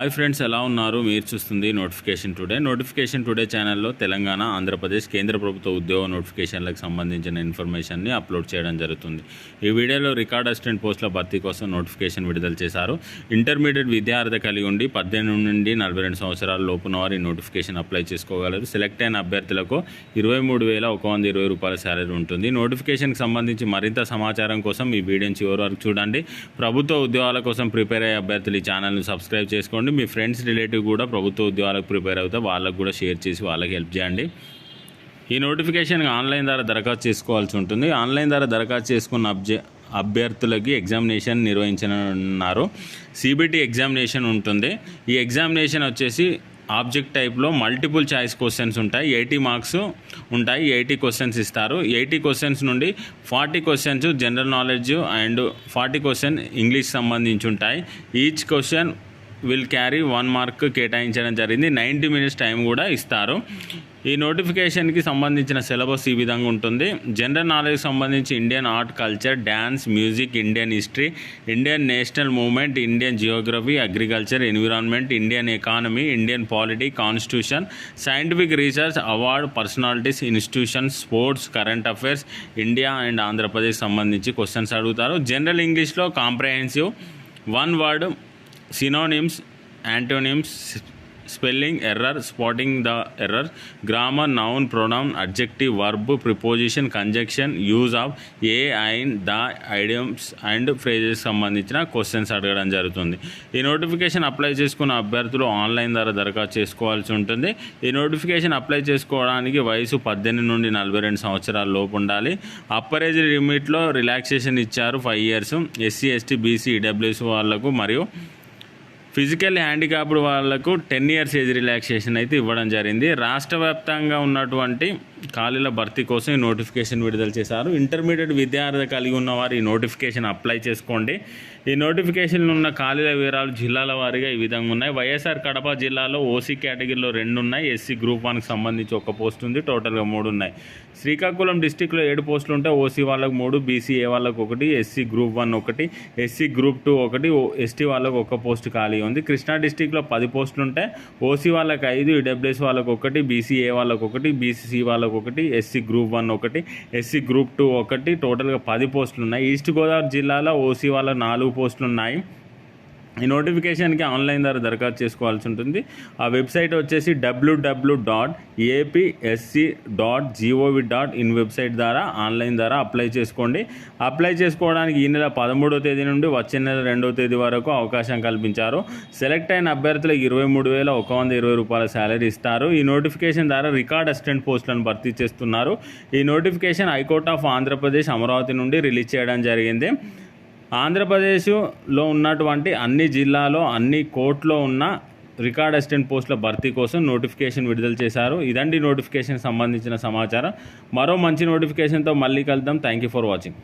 Hi friends ఎలా ఉన్నారు? మీరు చూస్తుంది నోటిఫికేషన్ టుడే. నోటిఫికేషన్ టుడే ఛానల్లో తెలంగాణ ఆంధ్రప్రదేశ్ కేంద్ర ప్రభుత్వ ఉద్యోగ నోటిఫికేషన్లకు సంబంధించిన ఇన్ఫర్మేషన్ని అప్లోడ్ చేయడం జరుగుతుంది. ఈ వీడియోలో రికార్డ్ అసిస్టెంట్ పోస్టుల భర్తీ కోసం నోటిఫికేషన్ విడుదల చేశారు. ఇంటర్మీడియట్ విద్యార్థి కలిగి ఉండి పద్దెనిమిది నుండి నలభై రెండు సంవత్సరాల లోపున వారు ఈ నోటిఫికేషన్ అప్లై చేసుకోగలరు. సెలెక్ట్ అయిన అభ్యర్థులకు ఇరవై మూడు వేల ఒక వంద ఇరవై రూపాయల శాలరీ ఉంటుంది. నోటిఫికేషన్కి సంబంధించి మరింత సమాచారం కోసం ఈ వీడియోని చివరి వరకు చూడండి. ప్రభుత్వ ఉద్యోగాల కోసం ప్రిపేర్ అయ్యే అభ్యర్థులు ఈ ఛానల్ని సబ్స్క్రైబ్ చేసుకోండి. మీ ఫ్రెండ్స్ రిలేటివ్ కూడా ప్రభుత్వ ఉద్యోగాలకు ప్రిపేర్ అవుతే వాళ్ళకు కూడా షేర్ చేసి వాళ్ళకి హెల్ప్ చేయండి. ఈ నోటిఫికేషన్ ఆన్లైన్ ద్వారా దరఖాస్తు చేసుకోవాల్సి ఉంటుంది. ఆన్లైన్ ద్వారా దరఖాస్తు చేసుకున్న అబ్జె అభ్యర్థులకి ఎగ్జామినేషన్ నిర్వహించనున్నారు. సిబిటి ఎగ్జామినేషన్ ఉంటుంది. ఈ ఎగ్జామినేషన్ వచ్చేసి ఆబ్జెక్ట్ టైప్లో మల్టిపుల్ చాయిస్ క్వశ్చన్స్ ఉంటాయి. ఎయిటీ మార్క్స్ ఉంటాయి. ఎయిటీ క్వశ్చన్స్ ఇస్తారు. ఎయిటీ క్వశ్చన్స్ నుండి forty questions general knowledge and forty question English సంబంధించి ఉంటాయి. Each question will carry one mark కేటాయించడం జరిగింది. నైంటీ మినిట్స్ టైం కూడా ఇస్తారు. ఈ నోటిఫికేషన్కి సంబంధించిన సిలబస్ ఈ విధంగా ఉంటుంది. జనరల్ నాలెడ్జ్ సంబంధించి Indian art culture dance music Indian history Indian national movement Indian geography agriculture environment Indian economy Indian polity constitution scientific research award personalities institution sports current affairs India and Andhra Pradesh సంబంధించి questions అడుగుతారు. General ఇంగ్లీష్లో comprehensive one word synonyms antonyms spelling error spotting the error grammar noun pronoun adjective verb preposition conjunction use of a an the idioms and phrases సంబంధించిన questions అడగడం జరుగుతుంది. ఈ notification apply చేసుకున్న అభ్యర్థులు online ద్వారా దరఖాస్తు చేసుకోవాల్సి ఉంటుంది. ఈ నోటిఫికేషన్ అప్లై చేసుకోవడానికి వయసు పద్దెనిమిది నుండి నలభై రెండు సంవత్సరాల లోపు ఉండాలి. అప్పర్ ఏజ్ లిమిట్లో రిలాక్సేషన్ ఇచ్చారు five years SC ST BC EWS వాళ్ళకు మరియు ఫిజికల్ హ్యాండిక్యాప్డ్ వాళ్ళకు టెన్ ఇయర్స్ ఏజ్ రిలాక్సేషన్ అయితే ఇవ్వడం జరిగింది. రాష్ట్ర వ్యాప్తంగా ఉన్నటువంటి ఖాళీల భర్తీ కోసం ఈ నోటిఫికేషన్ విడుదల చేశారు. ఇంటర్మీడియట్ విద్యార్థి కలిగి ఉన్నవారు ఈ నోటిఫికేషన్ అప్లై చేసుకోండి. ఈ నోటిఫికేషన్లు ఉన్న ఖాళీల వివరాలు జిల్లాల వారీగా ఈ విధంగా ఉన్నాయి. వైఎస్ఆర్ కడప జిల్లాలో ఓసీ కేటగిరీలో రెండు ఉన్నాయి. ఎస్సీ గ్రూప్ వన్కి సంబంధించి ఒక పోస్ట్ ఉంది. టోటల్గా మూడు ఉన్నాయి. శ్రీకాకుళం డిస్టిక్లో ఏడు పోస్టులు ఉంటాయి ఓసీ వాళ్ళకు మూడు బీసీఏ వాళ్ళకు ఒకటి ఎస్సీ గ్రూప్ వన్ ఒకటి ఎస్సీ గ్రూప్ టూ ఒకటి ఎస్టీ వాళ్ళకు ఒక పోస్ట్ ఖాళీ ఉంది. కృష్ణా డిస్టిక్లో పది పోస్టులు ఉంటాయి ఓసీ వాళ్ళకి ఐదు ఈడబ్ల్యూఎస్ వాళ్ళకు ఒకటి బీసీఏ వాళ్ళకు ఒకటి బీసీసీ వాళ్ళకు ఒకటి ఎస్సీ గ్రూప్ వన్ ఒకటి ఎస్సీ గ్రూప్ టూ ఒకటి. టోటల్గా పది పోస్టులు ఉన్నాయి ఈస్ట్ గోదావరి జిల్లాలో ఓసీ వాళ్ళ నాలుగు పోస్టులు ఉన్నాయి ఈ నోటిఫికేషన్కి ఆన్లైన్ ద్వారా దరఖాస్తు చేసుకోవాల్సి ఉంటుంది. ఆ వెబ్సైట్ వచ్చేసి WW dot APSC dot GOV dot in website ద్వారా ఆన్లైన్ ద్వారా అప్లై చేసుకోండి. అప్లై చేసుకోవడానికి ఈ నెల పదమూడవ తేదీ నుండి వచ్చే నెల రెండవ తేదీ వరకు అవకాశం కల్పించారు. సెలెక్ట్ అయిన అభ్యర్థులకు ఇరవై మూడు వేల ఒక వంద ఇరవై రూపాయల శాలరీ ఇస్తారు. ఈ నోటిఫికేషన్ ద్వారా రికార్డ్ అసిస్టెంట్ పోస్టులను భర్తీ చేస్తున్నారు. ఈ notification high court of Andhra Pradesh Amaravati నుండి రిలీజ్ చేయడం జరిగింది. ఆంధ్రప్రదేశ్లో ఉన్నటువంటి అన్ని జిల్లాలో అన్ని కోర్టులో ఉన్న రికార్డ్ అసిస్టెంట్ పోస్టుల భర్తీ కోసం నోటిఫికేషన్ విడుదల చేశారు. ఇదండి నోటిఫికేషన్ సంబంధించిన సమాచారం. మరో మంచి నోటిఫికేషన్తో మళ్ళీ కలుద్దాం. Thank you for watching